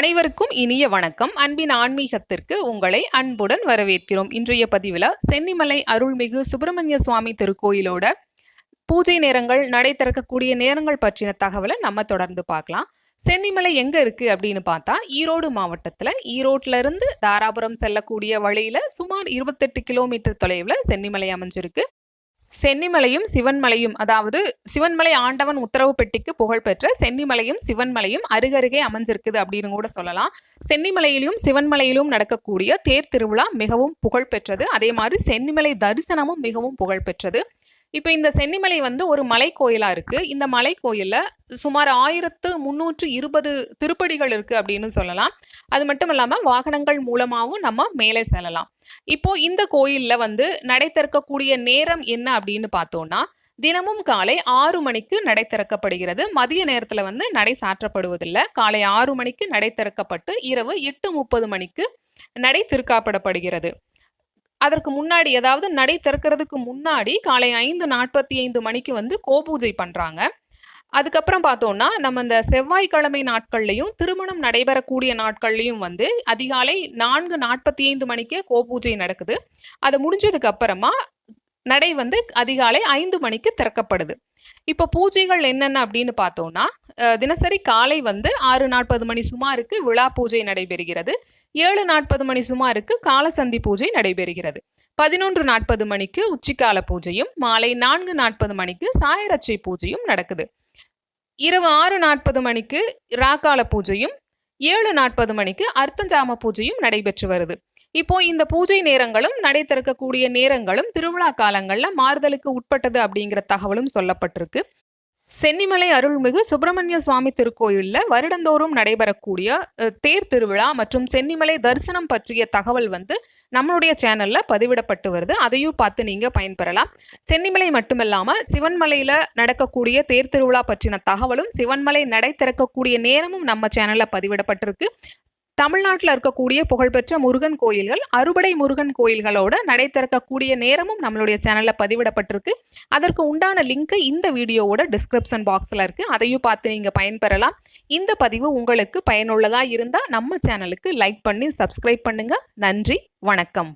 அனைவருக்கும் இனிய வணக்கம். அன்பின் ஆன்மீகத்திற்கு உங்களை அன்புடன் வரவேற்கிறோம். இன்றைய பதிவில் சென்னிமலை அருள்மிகு சுப்பிரமணிய சுவாமி திருக்கோயிலோட பூஜை நேரங்கள் நடை திறக்கக்கூடிய நேரங்கள் பற்றின தகவலை நம்ம தொடர்ந்து பார்க்கலாம். சென்னிமலை எங்க இருக்கு அப்படின்னு பார்த்தா ஈரோடு மாவட்டத்தில். ஈரோட்ல இருந்து தாராபுரம் செல்லக்கூடிய வழியில சுமார் இருபத்தெட்டு கிலோமீட்டர் தொலைவில் சென்னிமலை அமைஞ்சிருக்கு. சென்னிமலையும் சிவன்மலையும் அதாவது சிவன்மலை ஆண்டவன் உத்தரவு பெட்டிக்கு புகழ்பெற்ற சென்னிமலையும் சிவன்மலையும் அருகருகே அமைஞ்சிருக்குது அப்படின்னு கூட சொல்லலாம். சென்னிமலையிலும் சிவன்மலையிலும் நடக்கக்கூடிய தேர் திருவிழா மிகவும் புகழ்பெற்றது அதே மாதிரி சென்னிமலை தரிசனமும் மிகவும் புகழ்பெற்றது இப்போ இந்த சென்னிமலை வந்து ஒரு மலை கோயிலாக இருக்குது இந்த மலை கோயிலில் சுமார் ஆயிரத்து முந்நூற்று இருபது திருப்படிகள் இருக்குது அப்படின்னு சொல்லலாம். அது மட்டும் இல்லாமல் வாகனங்கள் மூலமாகவும் நம்ம மேலே செல்லலாம். இப்போ இந்த கோயிலில் வந்து நடை திறக்கக்கூடிய நேரம் என்ன அப்படின்னு பார்த்தோம்னா தினமும் காலை ஆறு மணிக்கு நடை திறக்கப்படுகிறது. மதிய நேரத்தில் வந்து நடை சாற்றப்படுவதில்லை. காலை ஆறு மணிக்கு நடை திறக்கப்பட்டு இரவு எட்டு முப்பது மணிக்கு நடை திருக்காப்படப்படுகிறது. அதற்கு முன்னாடி அதாவது நடை திறக்கிறதுக்கு முன்னாடி காலை ஐந்து நாற்பத்தி ஐந்து மணிக்கு வந்து கோபூஜை பண்ணுறாங்க அதுக்கப்புறம் பார்த்தோம்னா நம்ம இந்த செவ்வாய்க்கிழமை நாட்கள்லையும் திருமணம் நடைபெறக்கூடிய நாட்கள்லையும் வந்து அதிகாலை நான்கு நாற்பத்தி ஐந்து மணிக்கே கோபூஜை நடக்குது. அது முடிஞ்சதுக்கு அப்புறமா நடை வந்து அதிகாலை ஐந்து மணிக்கு திறக்கப்படுது. இப்போ பூஜைகள் என்னென்ன அப்படின்னு பார்த்தோம்னா தினசரி காலை வந்து ஆறு நாற்பது மணி சுமாருக்கு விழா பூஜை நடைபெறுகிறது. ஏழு நாற்பது மணி சுமாருக்கு காலசந்தி பூஜை நடைபெறுகிறது. பதினொன்று நாற்பது மணிக்கு உச்சிக்கால பூஜையும் மாலை நான்கு நாற்பது மணிக்கு சாயரட்சை பூஜையும் நடக்குது. இரவு ஆறு நாற்பது மணிக்கு ராக்கால பூஜையும் ஏழு நாற்பது மணிக்கு அர்த்தஞ்சாம பூஜையும் நடைபெற்று வருது. இப்போ இந்த பூஜை நேரங்களும் நடை திறக்கக்கூடிய நேரங்களும் திருவிழா காலங்களில் மாறுதலுக்கு உட்பட்டது அப்படிங்கிற தகவலும் சொல்லப்பட்டிருக்கு. சென்னிமலை அருள்மிகு சுப்பிரமணிய சுவாமி திருக்கோயிலில் வருடந்தோறும் நடைபெறக்கூடிய தேர் திருவிழா மற்றும் சென்னிமலை தரிசனம் பற்றிய தகவல் வந்து நம்மளுடைய சேனலில் பதிவிடப்பட்டு வருது. அதையும் பார்த்து நீங்கள் பயன்பெறலாம். சென்னிமலை மட்டுமல்லாமல் சிவன்மலையில் நடக்கக்கூடிய தேர் திருவிழா பற்றின தகவலும் சிவன்மலை நடை திறக்கக்கூடிய நேரமும் நம்ம சேனலில் பதிவிடப்பட்டிருக்கு. தமிழ்நாட்டில் இருக்கக்கூடிய புகழ்பெற்ற முருகன் கோயில்கள் அறுபடை முருகன் கோயில்களோட நடை திறக்கக்கூடிய நேரமும் நம்மளுடைய சேனலில் பதிவிடப்பட்டிருக்கு. அதற்கு உண்டான லிங்க் இந்த வீடியோவோட டிஸ்கிரிப்ஷன் பாக்ஸில் இருக்குது அதையும் பார்த்து நீங்கள் பயன்பெறலாம். இந்த பதிவு உங்களுக்கு பயனுள்ளதாக இருந்தால் நம்ம சேனலுக்கு லைக் பண்ணி சப்ஸ்கிரைப் பண்ணுங்கள் நன்றி வணக்கம்.